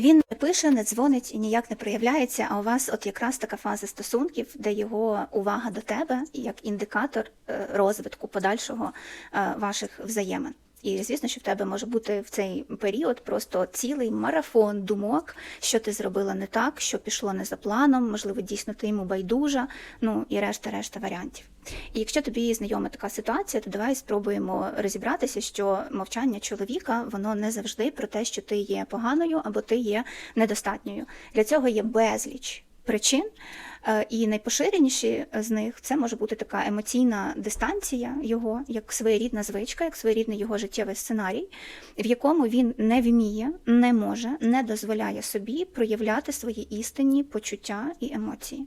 Він не пише, не дзвонить і ніяк не проявляється. А у вас от якраз така фаза стосунків, де його увага до тебе як індикатор е, розвитку подальшого е, ваших взаємин. І звісно, що в тебе може бути в цей період просто цілий марафон думок, що ти зробила не так, що пішло не за планом, можливо, дійсно ти йому байдужа, ну і решта-решта варіантів. І якщо тобі знайома така ситуація, то давай спробуємо розібратися, що мовчання чоловіка воно не завжди про те, що ти є поганою або ти є недостатньою. Для цього є безліч причин. Е, І найпоширеніші з них це може бути така емоційна дистанція його, як своєрідна звичка, як своєрідний його життєвий сценарій, в якому він не вміє, не може, не дозволяє собі проявляти свої істинні почуття і емоції.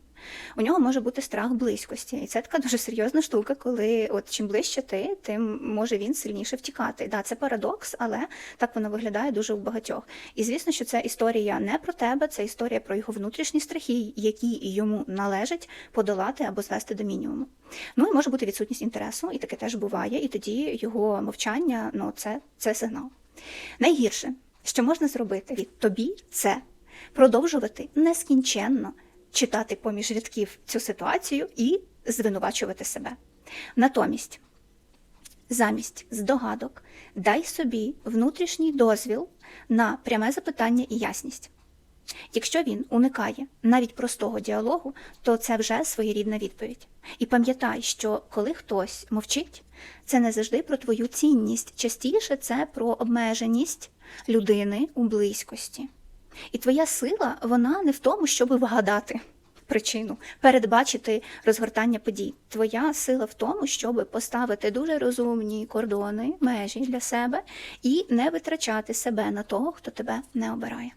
У нього може бути страх близькості, і це така дуже серйозна штука, коли от чим ближче ти, тим може він сильніше втікати. Да, це парадокс, але так воно виглядає дуже у багатьох. І звісно, що це історія не про тебе, це історія про його внутрішні страхи, які йому належить подолати або звести до мінімуму. Ну і може бути відсутність інтересу, і таке теж буває, і тоді його мовчання ну це, це сигнал. Найгірше, що можна зробити від тобі, це продовжувати нескінченно читати поміж рядків цю ситуацію і звинувачувати себе. Натомість, замість здогадок, дай собі внутрішній дозвіл на пряме запитання і ясність. Якщо він уникає навіть простого діалогу, то це вже своєрідна відповідь. І пам'ятай, що коли хтось мовчить, це не завжди про твою цінність, частіше це про обмеженість людини у близькості. І твоя сила, вона не в тому, щоб вгадати причину, передбачити розгортання подій. Твоя сила в тому, щоб поставити дуже розумні кордони, межі для себе і не витрачати себе на того, хто тебе не обирає.